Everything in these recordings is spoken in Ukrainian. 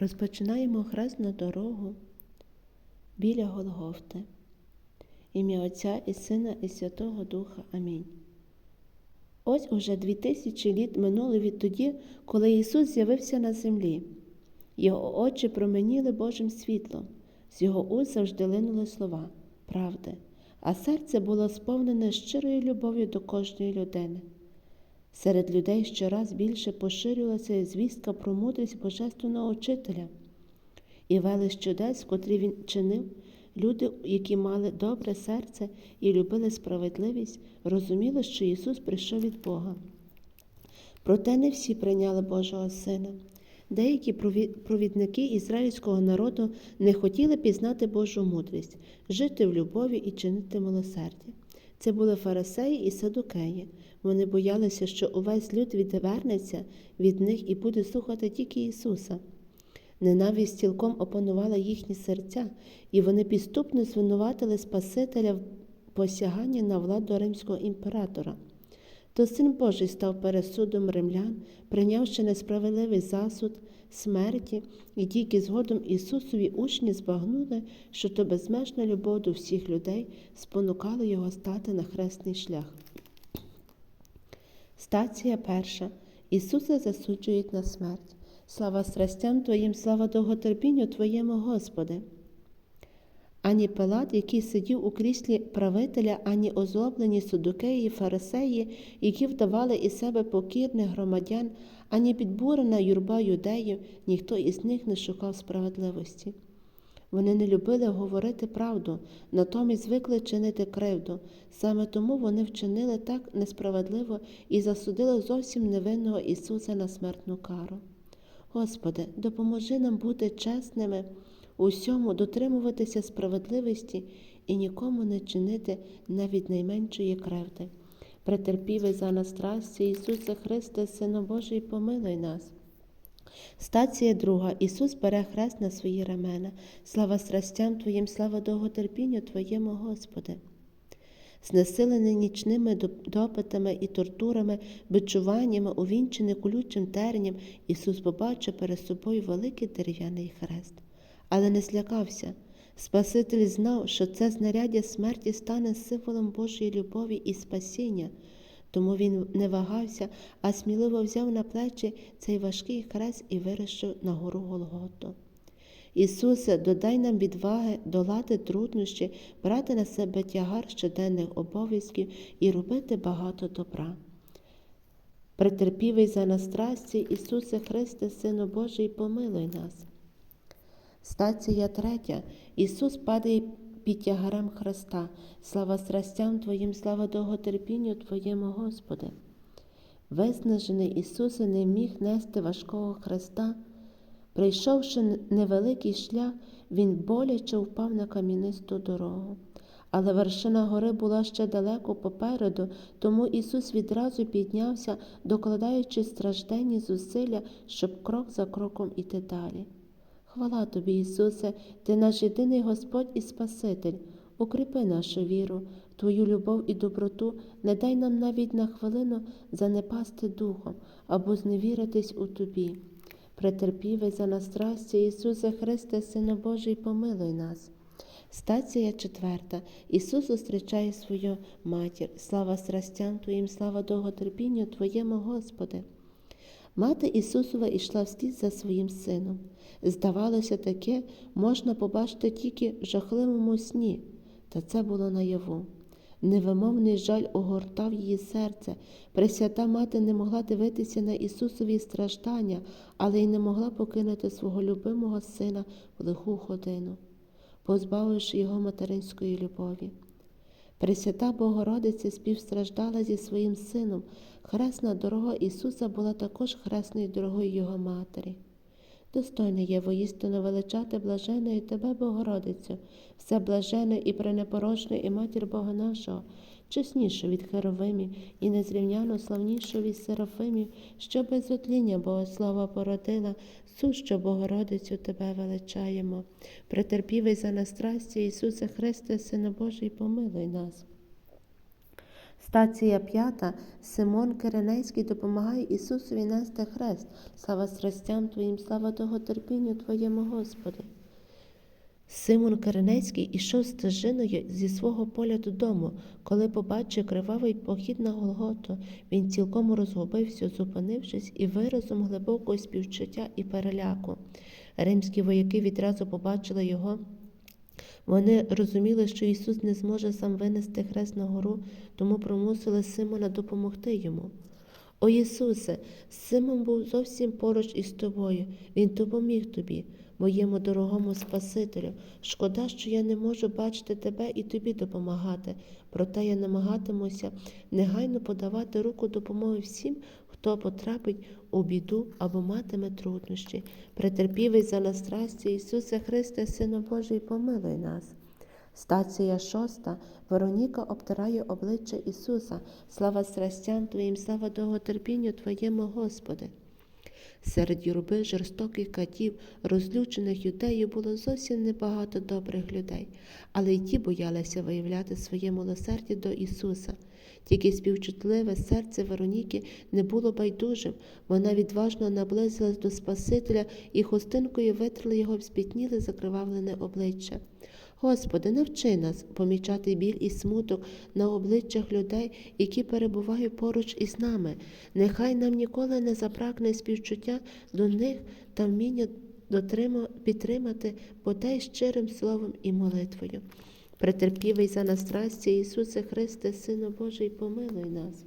Розпочинаємо хресну дорогу біля Голгофти. Ім'я Отця і Сина, і Святого Духа. Амінь. Ось уже дві тисячі літ минуло відтоді, коли Ісус з'явився на землі. Його очі променіли Божим світлом, з його уст завжди линули слова правди, а серце було сповнене щирою любов'ю до кожної людини. Серед людей щораз більше поширювалася звістка про мудрість Божественного Учителя і велич чудес, котрі він чинив, люди, які мали добре серце і любили справедливість, розуміли, що Ісус прийшов від Бога. Проте не всі прийняли Божого Сина. Деякі провідники ізраїльського народу не хотіли пізнати Божу мудрість, жити в любові і чинити милосердя. Це були фарисеї і садукеї. Вони боялися, що увесь люд відвернеться від них і буде слухати тільки Ісуса. Ненависть цілком опанувала їхні серця, і вони підступно звинуватили Спасителя в посяганні на владу римського імператора. То син Божий став пересудом римлян, прийнявши несправедливий засуд смерті, і тільки згодом Ісусові учні збагнули, що то безмежна любов до всіх людей спонукала його стати на хресний шлях. Стація перша. Ісуса засуджують на смерть. Слава страстям Твоїм, слава довготерпінню Твоєму, Господи. Ані Пилат, який сидів у кріслі правителя, ані озлоблені судукеї, фарисеї, які вдавали із себе покірних громадян, ані підбурена юрба юдеїв, ніхто із них не шукав справедливості. Вони не любили говорити правду, натомість звикли чинити кривду. Саме тому вони вчинили так несправедливо і засудили зовсім невинного Ісуса на смертну кару. Господи, допоможи нам бути чесними, усьому дотримуватися справедливості і нікому не чинити навіть найменшої кривди. Претерпівий за нас страсті, Ісусе Христе, Сину Божий, помилуй нас. Стація друга. Ісус бере хрест на свої рамена. Слава страстям Твоїм, слава довготерпінню Твоєму, Господи. Знесилений нічними допитами і тортурами, бичуваннями, увінчений колючим терням, Ісус побачив перед собою великий дерев'яний хрест, але не злякався. Спаситель знав, що це знаряддя смерті стане символом Божої любові і спасіння. Тому він не вагався, а сміливо взяв на плечі цей важкий хрест і вирішив на гору Голготу. Ісусе, додай нам відваги, долати труднощі, брати на себе тягар щоденних обов'язків і робити багато добра. Претерпівий за нас страсті, Ісусе Христе, Сину Божий, помилуй нас. Стація третя. Ісус падає під тягарем Христа, слава страстям Твоїм, слава довготерпінню Твоєму, Господи. Виснажений Ісусе не міг нести важкого Христа. Прийшовши невеликий шлях, Він боляче впав на кам'янисту дорогу. Але вершина гори була ще далеко попереду, тому Ісус відразу піднявся, докладаючи стражденні зусилля, щоб крок за кроком іти далі. Хвала тобі, Ісусе, Ти наш єдиний Господь і Спаситель, укріпи нашу віру, Твою любов і доброту, не дай нам навіть на хвилину занепасти духом або зневіритись у Тобі. Претерпівий за нас страсті, Ісусе Христе, Сину Божий, помилуй нас. Стація четверта. Ісус зустрічає свою матір. Слава страстям Твоїм, слава довготерпінню Твоєму, Господи. Мати Ісусова йшла вслід за своїм сином. Здавалося, таке можна побачити тільки в жахливому сні, та це було наяву. Невимовний жаль огортав її серце. Пресвята мати не могла дивитися на Ісусові страждання, але й не могла покинути свого любимого сина в лиху годину, позбавивши його материнської любові. Пресвята Богородиця співстраждала зі своїм сином. Хресна дорога Ісуса була також хресною дорогою Його Матері. Достойно є воістину величати блаженою Тебе, Богородицю, все блажене і пренепорочне, і матір Бога нашого, чеснішу від Херовимів і незрівняно славнішу від Серафимів, що без отління Богослова породила, сущу Богородицю Тебе величаємо. Претерпівий за нас страсті, Ісусе Христе, Сину Божий, помилуй нас. Стація п'ята. Симон Киренейський допомагає Ісусові нести хрест. Слава страстям Твоїм, слава довготерпінню Твоєму, Господи. Симон Киренецький ішов стежиною зі свого поля додому. Коли побачив кривавий похід на Голготу, він цілком розгубився, зупинившись і виразом глибокого співчуття і переляку. Римські вояки відразу побачили його. Вони розуміли, що Ісус не зможе сам винести хрест на гору, тому примусили Симона допомогти йому. О Ісусе, Симон був зовсім поруч із тобою. Він допоміг тобі, моєму дорогому Спасителю. Шкода, що я не можу бачити тебе і тобі допомагати. Проте я намагатимуся негайно подавати руку допомоги всім, хто потрапить у біду або матиме труднощі. Претерпівий за нас страсті, Ісусе Христе, Сину Божий, помилуй нас. Стація шоста. Вероніка обтирає обличчя Ісуса. Слава страстям Твоїм, слава довготерпінню Твоєму, Господи. Серед юрби жорстоких катів, розлючених юдеїв було зовсім небагато добрих людей, але й ті боялися виявляти своє милосердя до Ісуса. Тільки співчутливе серце Вероніки не було байдужим, вона відважно наблизилась до Спасителя і хустинкою витерла його спітніле закривавлене обличчя. Господи, навчи нас помічати біль і смуток на обличчях людей, які перебувають поруч із нами. Нехай нам ніколи не забракне співчуття до них та вміння підтримати бодай щирим словом і молитвою. Претерпівий за нас страсті, Ісусе Христе, Сину Божий, помилуй нас.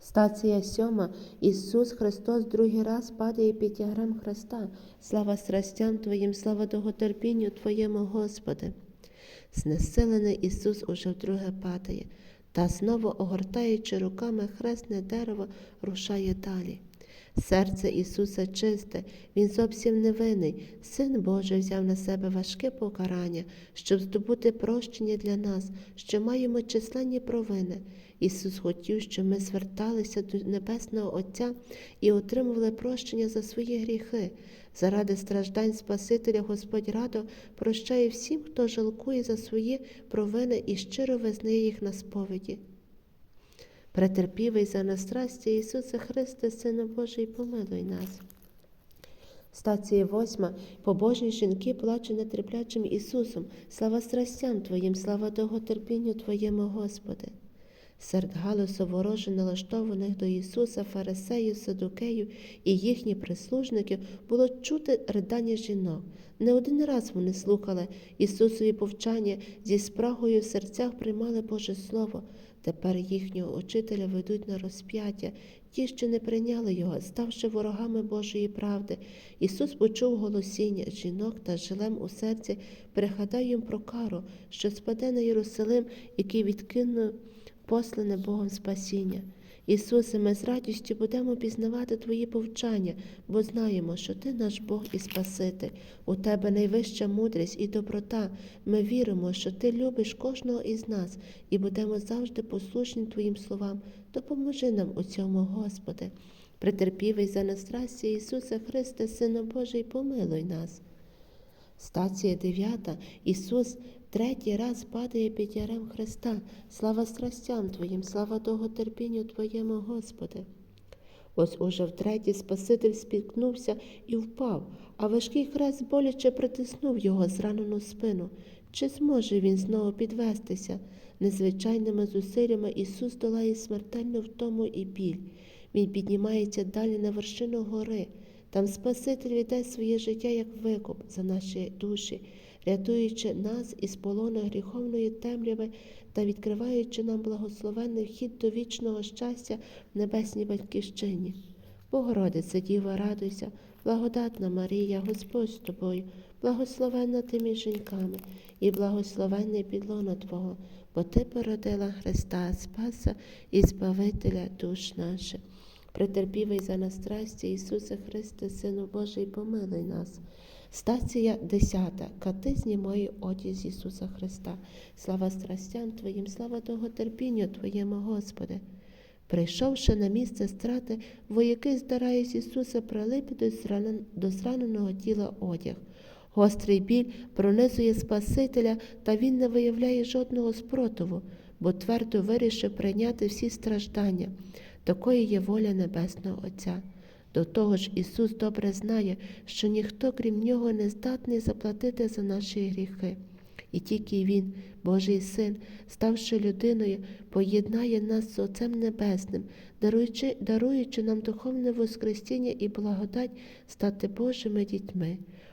Стація сьома. Ісус Христос другий раз падає під тягрем Христа. Слава страстям Твоїм, слава довготерпінню Твоєму, Господи. Знесилений Ісус уже вдруге падає, та знову, огортаючи руками хресне дерево, рушає далі. Серце Ісуса чисте, Він зовсім невинний. Син Божий взяв на себе важке покарання, щоб здобути прощення для нас, що маємо численні провини. Ісус хотів, щоб ми зверталися до Небесного Отця і отримували прощення за свої гріхи. Заради страждань Спасителя Господь радо прощає всім, хто жалкує за свої провини і щиро визнає їх на сповіді. Претерпівий за нас страсті Ісусе Христе, Сину Божий, помилуй нас. Стація восьма. Побожні жінки плачуть над терплячим Ісусом. Слава страстям Твоїм, слава довготерпінню Твоєму, Господи. Серед галасу вороже налаштованих до Ісуса, фарисеїв, садукеїв і їхніх прислужників було чути ридання жінок. Не один раз вони слухали Ісусові повчання, зі спрагою в серцях приймали Боже Слово. Тепер їхнього учителя ведуть на розп'яття, ті, що не прийняли його, ставши ворогами Божої правди. Ісус почув голосіння жінок та жилем у серці, пригадав їм про кару, що спаде на Єрусалим, який відкинув послане Богом спасіння. Ісусе, ми з радістю будемо пізнавати Твої повчання, бо знаємо, що Ти наш Бог і Спаситель. У Тебе найвища мудрість і доброта. Ми віримо, що Ти любиш кожного із нас і будемо завжди послушні Твоїм словам. Допоможи нам у цьому, Господи. Претерпівий за нас страсті Ісусе Христе, Сину Божий, помилуй нас. Стація дев'ята. Ісус третій раз падає під ярем Христа. Слава страстям Твоїм, слава довготерпінню Твоєму, Господи. Ось уже втретє Спаситель спіткнувся і впав, а важкий хрест боляче притиснув його зранену спину. Чи зможе він знову підвестися? Незвичайними зусиллями Ісус долає смертельну втому і біль. Він піднімається далі на вершину гори. Там Спаситель віддасть своє життя як викуп за наші душі, рятуючи нас із полону гріховної темряви та відкриваючи нам благословенний вхід до вічного щастя в небесній батьківщині. Богородице, Діва, радуйся, благодатна Марія, Господь з тобою, благословенна ти між жінками, і благословенний підлона Твого, бо Ти породила Христа, Спаса і Збавителя душ наших. Претерпівий за нас страсті, Ісусе Христе, Сину Божий, помилуй нас. Стація 10. Кати знімає одязь Ісуса Христа. Слава страстям Твоїм, слава довготерпінню Твоєму, Господи. Прийшовши на місце страти, вояки здирають Ісуса прилипі до зраненого тіла одяг. Гострий біль пронизує Спасителя, та він не виявляє жодного спротиву. бо твердо вирішив прийняти всі страждання. Такою є воля Небесного Отця. До того ж, Ісус добре знає, що ніхто, крім Нього, не здатний заплатити за наші гріхи. І тільки Він, Божий Син, ставши людиною, поєднає нас з Отцем Небесним, даруючи, даруючи нам духовне воскресіння і благодать стати Божими дітьми.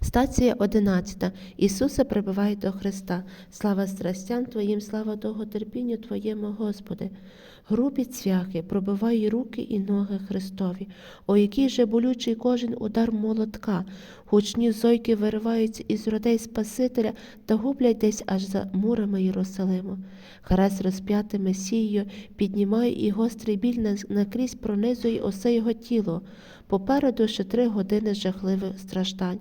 Стація 11. Ісуса прибиває до Христа. Слава страстям Твоїм, слава довготерпінню Твоєму, Господи. Грубі цвяхи, пробивай руки і ноги Христові. О, який же болючий кожен удар молотка. Гучні зойки вириваються із родей Спасителя та гублять десь аж за мурами Єрусалиму. Хрест розп'ятий Месією піднімає і гострий біль накрізь пронизує усе його тіло. Попереду ще три години жахливих страждань.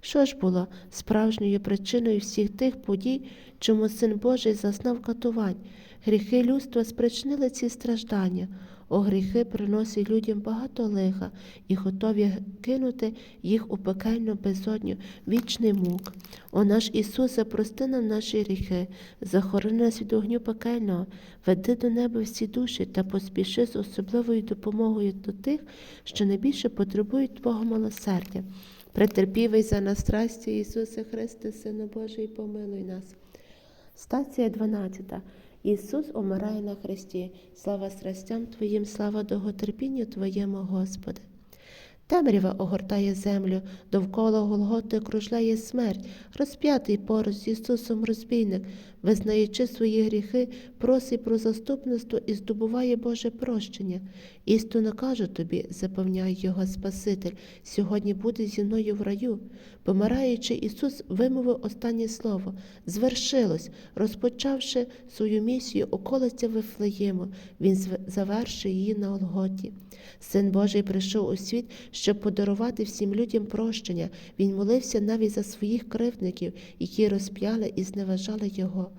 Що ж було справжньою причиною всіх тих подій, чому Син Божий зазнав катувань? Гріхи людства спричинили ці страждання. О, гріхи приносять людям багато лиха і готові кинути їх у пекельну безодню, вічний мук. О наш Ісусе, прости нам наші гріхи, захорони нас від огню пекельного, веди до неба всі душі та поспіши з особливою допомогою до тих, що найбільше потребують Твого милосердя. Претерпівий за нас страсті, Ісусе Христе, Сину Божий, помилуй нас. Стація 12. Ісус умирає на хресті. Слава страстям Твоїм, слава довготерпінню Твоєму, Господи. Темрява огортає землю, довкола Голготи кружляє смерть, розп'ятий поруч з Ісусом розбійник, визнаючи свої гріхи, просить про заступництво і здобуває Боже прощення. Істинно кажу тобі, запевняє його Спаситель, сьогодні буде зі мною в раю. Помираючи, Ісус вимовив останнє слово звершилось, розпочавши свою місію околиця Вифлеєму, Він завершив її на Голготі. Син Божий прийшов у світ, щоб подарувати всім людям прощення. Він молився навіть за своїх кривдників, які розп'яли і зневажали його.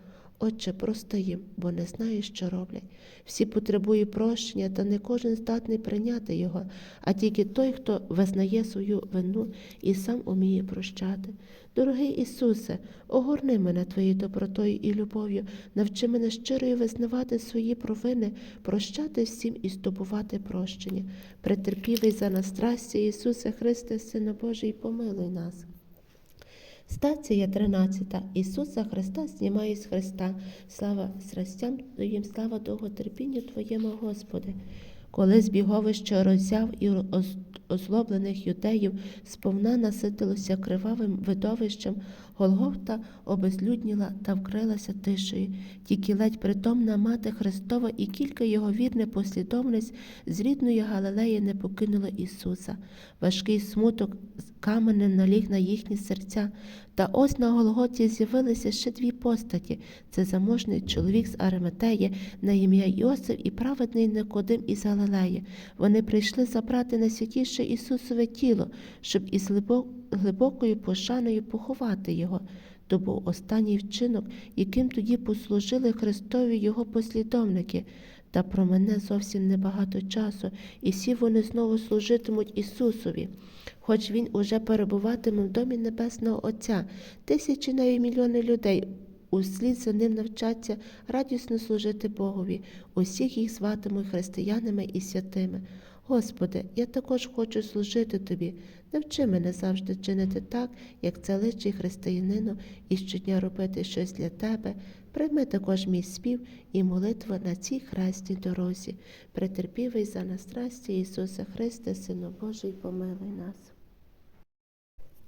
Отче, прости їм, бо не знають, що роблять. Всі потребують прощення, та не кожен здатний прийняти його, а тільки той, хто визнає свою вину і сам уміє прощати. Дорогий Ісусе, огорни мене Твоєю добротою і любов'ю, навчи мене щирою визнавати свої провини, прощати всім і здобувати прощення. Претерпівий за нас страсті, Ісусе Христе, Сина Божий, помилуй нас. Стація 13. Ісуса Христа знімає з Христа. Слава страстям Твоїм, слава довготерпінню Твоєму, Господи. Коли збіговище роззяв і озлоблених юдеїв сповна наситилося кривавим видовищем, Голгофта обезлюдніла та вкрилася тишею. Тільки ледь притомна мати Христова і кілька його вірних послідовниць з рідної Галилеї не покинули Ісуса. Важкий смуток каменем наліг на їхні серця. Та ось на Голготі з'явилися ще дві постаті. Це заможний чоловік з Ариметеї на ім'я Йосиф і праведний Никодим із Галилеї. Вони прийшли забрати найсвятіше Ісусове тіло, щоб із глибокою пошаною поховати його. То був останній вчинок, яким тоді послужили Христові його послідовники. Та про мене зовсім небагато часу, і всі вони знову служитимуть Ісусові. Хоч Він уже перебуватиме в домі Небесного Отця, тисячі навіть мільйони людей услід за ним навчаться радісно служити Богові, усіх їх зватимуть християнами і святими. Господи, я також хочу служити Тобі. Навчи мене завжди чинити так, як це личить християнину, і щодня робити щось для Тебе. Прийми також мій спів і молитва на цій хресній дорозі. Претерпівий за нас страсті Ісуса Христе, Сину Божий, помилуй нас.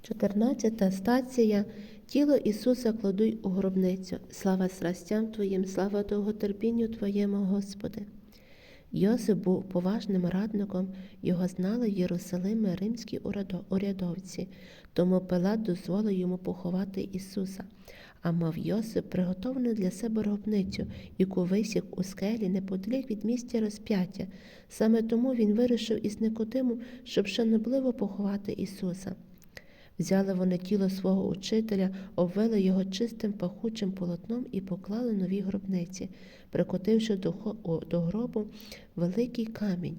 14 стація. Тіло Ісуса кладуй у гробницю. Слава страстям Твоїм, слава довготерпінню Твоєму, Господи. Йосип був поважним радником, його знали в Єрусалимі римські урядовці, тому Пилат дозволив йому поховати Ісуса. а мав Йосип приготовану для себе гробницю, яку висік у скелі неподалік від місця розп'яття. Саме тому він вирішив із Никодимом, щоб шанобливо поховати Ісуса. Взяли вони тіло свого учителя, обвели його чистим пахучим полотном і поклали нові гробниці, прикотивши до, гробу великий камінь.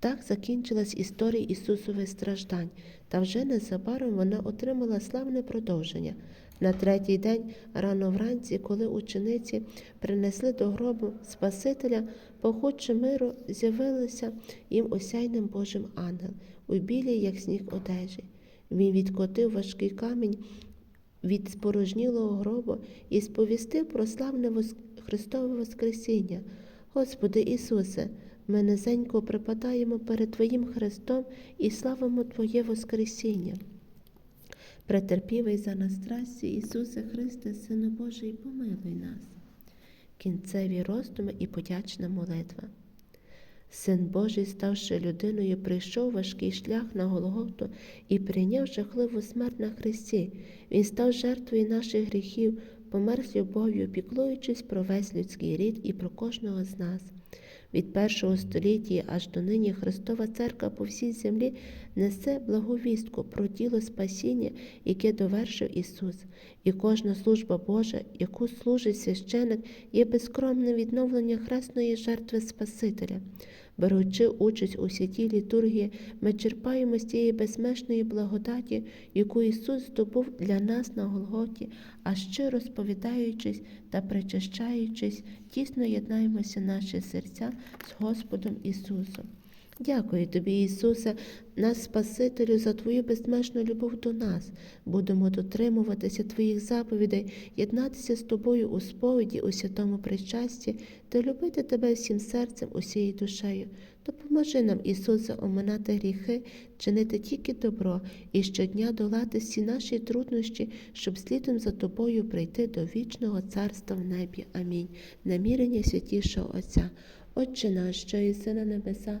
Так закінчилась історія Ісусових страждань, та вже незабаром вона отримала славне продовження. На третій день, рано вранці, коли учениці принесли до гробу Спасителя, похоче миру, з'явилися їм осяйним Божим ангел, у білій, як сніг одежі. Він відкотив важкий камінь від спорожнілого гробу і сповістив про славне Христове Воскресіння. Господи Ісусе, ми низенько припадаємо перед Твоїм Христом і славимо Твоє Воскресіння. Претерпівий за нас страсті, Ісусе Христе, Сину Божий, помилуй нас. Кінцеві роздуми і подячна молитва. Син Божий, ставши людиною, прийшов важкий шлях на Голготу і прийняв жахливу смерть на Христі. Він став жертвою наших гріхів, помер з любов'ю, піклуючись про весь людський рід і про кожного з нас. Від першого століття аж до нині Христова Церква по всій землі несе благовістку про діло спасіння, яке довершив Ісус. І кожна служба Божа, яку служить священик, є безкромне відновлення хресної жертви Спасителя. Беручи участь у святій літургії, ми черпаємо з тієї безмежної благодаті, яку Ісус здобув для нас на Голготі, а щиро сповідаючись та причащаючись, тісно єднаємося наші серця з Господом Ісусом. Дякую тобі, Ісусе, нас Спасителю, за Твою безмежну любов до нас. Будемо дотримуватися Твоїх заповідей, єднатися з Тобою у сповіді, у святому причасті та любити Тебе всім серцем, усією душею. Допоможи нам, Ісусе, оминати гріхи, чинити тільки добро і щодня долати всі наші труднощі, щоб слідом за Тобою прийти до вічного царства в небі. Амінь. Намірення святішого Отця. Отче наш, що єси на небеса,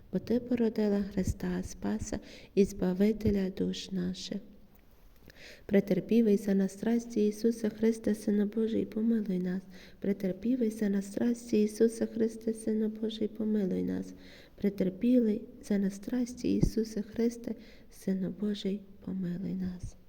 бо Ти породила Христа Спаса і Збавителя душ наших. Претерпівий за нас страсті Ісуса Христа, Сина Божий, помилуй нас. Претерпівий за нас страсті Ісуса Христа, Сина Божий, помилуй нас. Претерпілий за нас страсті Ісуса Христа, Сина Божий, помилуй нас.